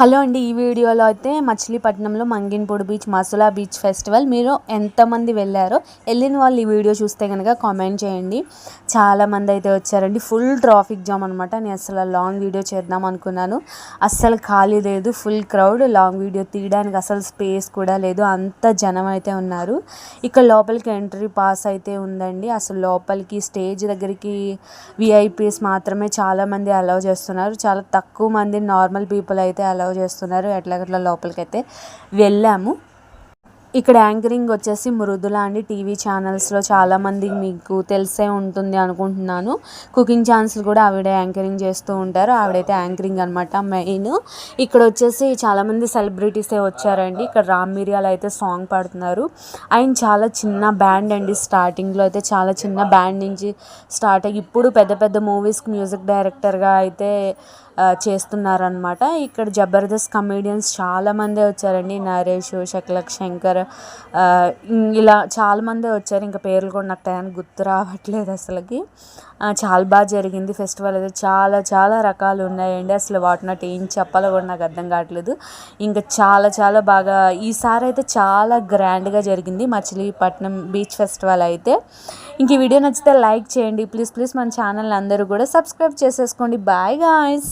Hello అండి ఈ వీడియోలో అయితే మచిలీపట్నంలో Manginapudi beach Masula beach festival. మీరు ఎంతమంది వెళ్ళారో వెళ్ళిన వాళ్ళు ఈ వీడియో చూస్తే కనుక కామెంట్ చేయండి. చాలామంది అయితే వచ్చారండి. ఫుల్ ట్రాఫిక్ జామ్ అనమాట నేను అసలు లాంగ్ వీడియో చేద్దాం అనుకున్నాను. అస్సలు ఖాళీ లేదు. ఫుల్ క్రౌడ్ లాంగ్ వీడియో తీయడానికి అసలు స్పేస్ కూడా లేదు. అంత జనం అయితే ఉన్నారు. ఇక్కడ లోపలికి ఎంట్రీ పాస్ అయితే ఉందండి. అసలు లోపలికి స్టేజ్ దగ్గరికి విఐపీస్ మాత్రమే చాలామంది అలౌ చేస్తున్నారు. చాలా తక్కువ మంది నార్మల్ పీపుల్ అయితే అలౌ చేస్తున్నారు ఎట్లాగట్లా అట్లా లోపలికైతే వెళ్ళాము. ఇక్కడ యాంకరింగ్ వచ్చేసి మృదుల అండి టీవీ ఛానల్స్లో చాలామంది మీకు తెలిసే ఉంటుంది అనుకుంటున్నాను. కుకింగ్ ఛానల్స్ కూడా ఆవిడ యాంకరింగ్ చేస్తూ ఉంటారు. ఆవిడైతే యాంకరింగ్ అనమాట మెయిన్. ఇక్కడ వచ్చేసి చాలామంది సెలబ్రిటీసే వచ్చారండి. ఇక్కడ రామ్ మిరియాలు అయితే సాంగ్ పాడుతున్నారు. ఆయన చాలా చిన్న బ్యాండ్ అండి స్టార్టింగ్లో అయితే చాలా చిన్న బ్యాండ్ నుంచి స్టార్ట్ అయ్యి ఇప్పుడు పెద్ద పెద్ద మూవీస్కి మ్యూజిక్ డైరెక్టర్గా అయితే చేస్తున్నారనమాట ఇక్కడ జబర్దస్త్ కమేడియన్స్ చాలామందే వచ్చారండి. నరేష్ శకలక్ శంకర్ ఇలా చాలామంది వచ్చారు. ఇంకా పేర్లు కూడా నాకు టైం గుర్తు రావట్లేదు అసలుకి. చాలా బాగా జరిగింది ఫెస్టివల్ అయితే. చాలా చాలా రకాలు ఉన్నాయండి. అసలు వాటి నాటి ఏం చెప్పాలో కూడా నాకు అర్థం కావట్లేదు. ఇంకా చాలా చాలా బాగా ఈసారి అయితే చాలా గ్రాండ్గా జరిగింది. మచిలీపట్నం బీచ్ ఫెస్టివల్ అయితే. ఇంక ఈ వీడియో నచ్చితే లైక్ చేయండి. ప్లీజ్ ప్లీజ్ మన ఛానల్ అందరూ కూడా సబ్స్క్రైబ్ చేసేసుకోండి. Bye guys.